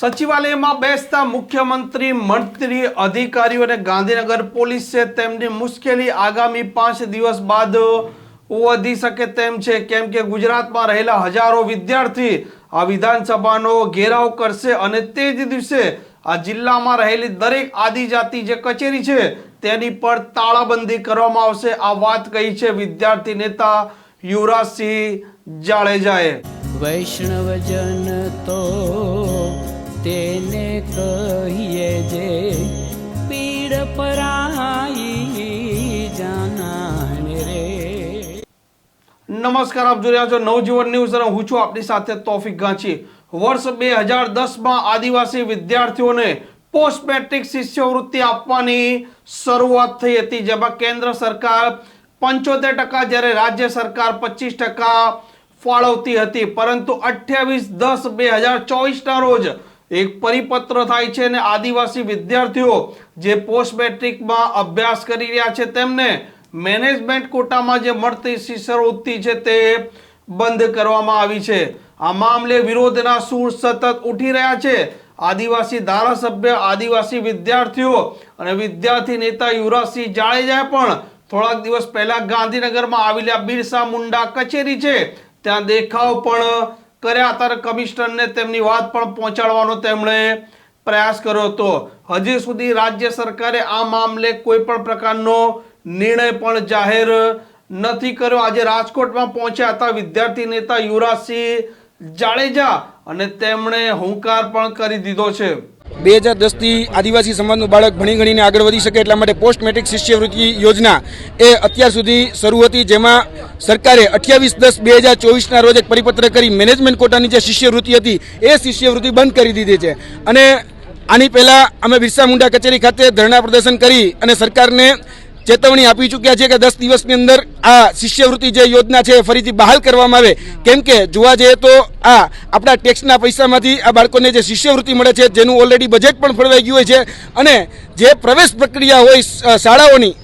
સચિવાલયમાં બેસતા મુખ્યમંત્રી, મંત્રી અધિકારીઓ અને ગાંધીનગર પોલીસે તેમની મુશ્કેલી આગામી પાંચ દિવસ બાદ વધી શકે તેમ છે. કેમ કે ગુજરાતમાં રહેલા હજારો વિદ્યાર્થી આ વિધાનસભાનો ઘેરાવ કરશે અને તે જ દિવસે આ જિલ્લામાં રહેલી દરેક આદિજાતિ જે કચેરી છે તેની પર તાળાબંધી કરવામાં આવશે. આ વાત કહી છે વિદ્યાર્થી નેતા યુવરાજસિંહ જાડેજાએ. વૈષ્ણવજન તો તેને કહીએ જે પીડ પરાઈ જાનાને રે. નમસ્કાર, આપ જોઈ રહ્યા છો નવજીવન ન્યૂઝ અને હું છું આપની સાથે તોફિક ગાંચી. વર્ષ બે હજાર દસમાં આદિવાસી વિદ્યાર્થીઓને પોસ્ટ મેટ્રિક શિષ્યવૃત્તિ આપવાની શરૂઆત થઈ હતી, જેમાં કેન્દ્ર સરકાર પંચોતેર ટકા, જ્યારે રાજ્ય સરકાર પચીસ ટકા ફાળવતી હતી. પરંતુ અઠ્યાવીસ દસ બે હજાર ચોવીસના રોજ એક પરિપત્ર થાય છે અને આદિવાસી વિદ્યાર્થીઓ જે પોસ્ટ મેટ્રિકમાં અભ્યાસ કરી રહ્યા છે, તેમને મેનેજમેન્ટ કોટામાં જે મળતી શિષ્યવૃત્તિ છે તે બંધ કરવામાં આવી છે. આ મામલે વિરોધના સૂર સતત ઉઠી રહ્યા છે. આદિવાસી ધારાસભ્ય, આદિવાસી વિદ્યાર્થીઓ અને વિદ્યાર્થી નેતા યુવરાજસિંહ જાડેજાએ પણ થોડાક દિવસ પહેલા ગાંધીનગરમાં આવેલા બિરસા મુંડા કચેરી છે. ત્યાં દેખાવ પણ કર્યા હતા કમિશનરને તેમની વાત પણ પહોંચાડવાનો તેમણે પ્રયાસ કર્યો હતો. હજી સુધી રાજ્ય સરકારે આ મામલે કોઈ પણ પ્રકારનો નિર્ણય પણ જાહેર નથી કર્યો. આજે રાજકોટમાં પહોંચ્યા હતા વિદ્યાર્થી નેતા યુવરાજસિંહ જાડેજા અને તેમણે હુંકાર પણ કરી દીધો છે. બે હજાર દસથી આદિવાસી સમાજનું બાળક ભણી ગણીને આગળ વધી શકે એટલા માટે પોસ્ટ મેટ્રિક શિષ્યવૃત્તિ યોજના એ અત્યાર સુધી શરૂ હતી, જેમાં સરકારે અઠ્યાવીસ દસ બે હજાર ચોવીસના રોજ એક પરિપત્ર કરી મેનેજમેન્ટ કોટાની જે શિષ્યવૃત્તિ હતી, એ શિષ્યવૃત્તિ બંધ કરી દીધી છે. અને આની પહેલાં અમે બિરસા મુંડા કચેરી ખાતે ધરણા પ્રદર્શન કરી અને સરકારને ચેતવણી આપી ચૂક્યા છે કે દસ દિવસની અંદર આ શિષ્યવૃત્તિ જે યોજના છે ફરીથી બહાલ કરવામાં આવે. કેમ કે જોવા જઈએ તો આ આપણા ટેક્સના પૈસામાંથી આ બાળકોને જે શિષ્યવૃત્તિ મળે છે, જેનું ઓલરેડી બજેટ પણ ફળવાઈ ગયું હોય છે અને જે પ્રવેશ પ્રક્રિયા હોય શાળાઓની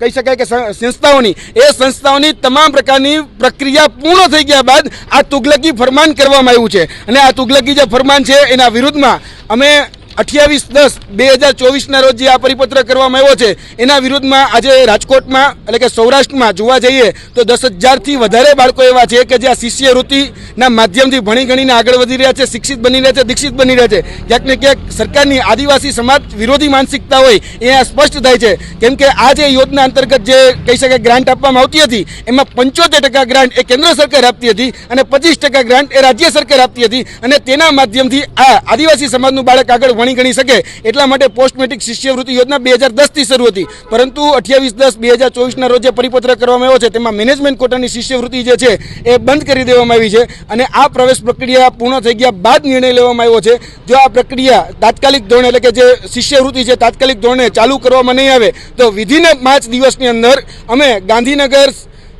કહી શકાય કે સંસ્થાઓની, એ સંસ્થાઓની તમામ પ્રકારની પ્રક્રિયા પૂર્ણ થઈ ગયા બાદ આ તુગલકી ફરમાન કરવામાં આવ્યું છે. અને આ તુગલકી જે ફરમાન છે એના વિરુદ્ધમાં અમે અઠ્યાવીસ દસ બે હજાર ચોવીસના રોજ જે આ પરિપત્ર કરવામાં આવ્યો છે, એના વિરુદ્ધમાં આજે રાજકોટમાં એટલે કે સૌરાષ્ટ્રમાં જોવા જઈએ તો દસ હજારથી વધારે બાળકો એવા છે કે જે આ શિષ્યવૃત્તિના માધ્યમથી ભણી ગણીને આગળ વધી રહ્યા છે, શિક્ષિત બની રહ્યા છે, દીક્ષિત બની રહ્યા છે. ક્યાંક ને ક્યાંક સરકારની આદિવાસી સમાજ વિરોધી માનસિકતા હોય, એ આ સ્પષ્ટ થાય છે. કેમ કે આ જે યોજના અંતર્ગત જે કહી શકાય ગ્રાન્ટ આપવામાં આવતી હતી, એમાં પંચોતેર ટકા ગ્રાન્ટ એ કેન્દ્ર સરકાર આપતી હતી અને પચીસ ટકા ગ્રાન્ટ એ રાજ્ય સરકાર આપતી હતી અને તેના માધ્યમથી આ આદિવાસી સમાજનું બાળક આગળ ભણી ગણી શકે એટલા માટે પોસ્ટ મેટ્રિક શિષ્યવૃત્તિ યોજના બે હજાર દસથી શરૂ હતી. પરંતુ અઠ્યાવીસ દસ બે હજાર ચોવીસના રોજ પરિપત્ર કરવામાં આવ્યો છે. તેમાં મેનેજમેન્ટ કોટાની શિષ્યવૃત્તિ જે છે એ બંધ કરી દેવામાં આવી છે અને આ પ્રવેશ પ્રક્રિયા પૂર્ણ થઈ ગયા બાદ નિર્ણય લેવામાં આવ્યો છે. જો આ પ્રક્રિયા તાત્કાલિક ધોરણે એટલે કે જે શિષ્યવૃત્તિ છે તાત્કાલિક ધોરણે ચાલુ કરવામાં નહીં આવે, તો વિધિને પાંચ દિવસની અંદર અમે ગાંધીનગર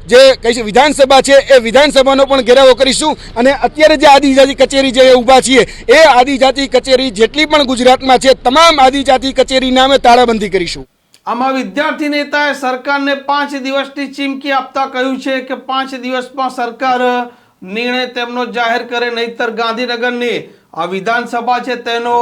જે કહી વિધાનસભા છે, એ વિધાનસભાનો પણ ઘેરાવો કરીશું. અને અત્યારે જે આદિજાતિ કચેરી જે ઊભા છીએ, એ આદિજાતિ કચેરી જેટલી પણ ગુજરાતમાં છે, તમામ આદિજાતિ કચેરીના અમે તાળાબંધી કરીશું. આમાં વિદ્યાર્થી નેતાએ સરકારને પાંચ દિવસની ચીમકી આપતા કહ્યું છે કે પાંચ દિવસમાં સરકાર નિર્ણય તેમનો જાહેર કરે, નહીતર ગાંધીનગરની આ વિધાનસભા છે તેનો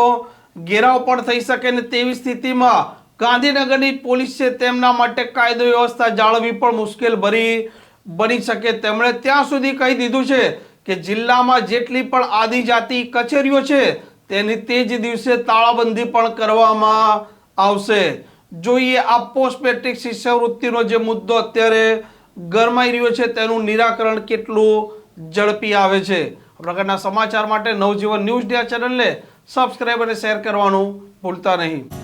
ઘેરાવ પણ થઈ શકે ને તેવી સ્થિતિમાં ગાંધીનગરની પોલીસ તેમના માટે કાયદો વ્યવસ્થા જાળવવી પણ મુશ્કેલ ભરી, બની શકે તેમણે ત્યાં સુધી કહી દીધું છે કે જિલ્લામાં જેટલી પણ આદિજાતિ કચેરીઓ છે, તેની તે જ દિવસે તાળાબંધી પણ કરવામાં આવશે. જોઈએ આ પોસ્ટ મેટ્રિક શિષ્યવૃત્તિનો જે મુદ્દો અત્યારે ગરમાઈ રહ્યો છે, તેનું નિરાકરણ કેટલું ઝડપી આવે છે. આ પ્રકારના સમાચાર માટે નવજીવન ન્યૂઝ ડે ચેનલને સબસ્ક્રાઈબ અને શેર કરવાનું ભૂલતા નહીં.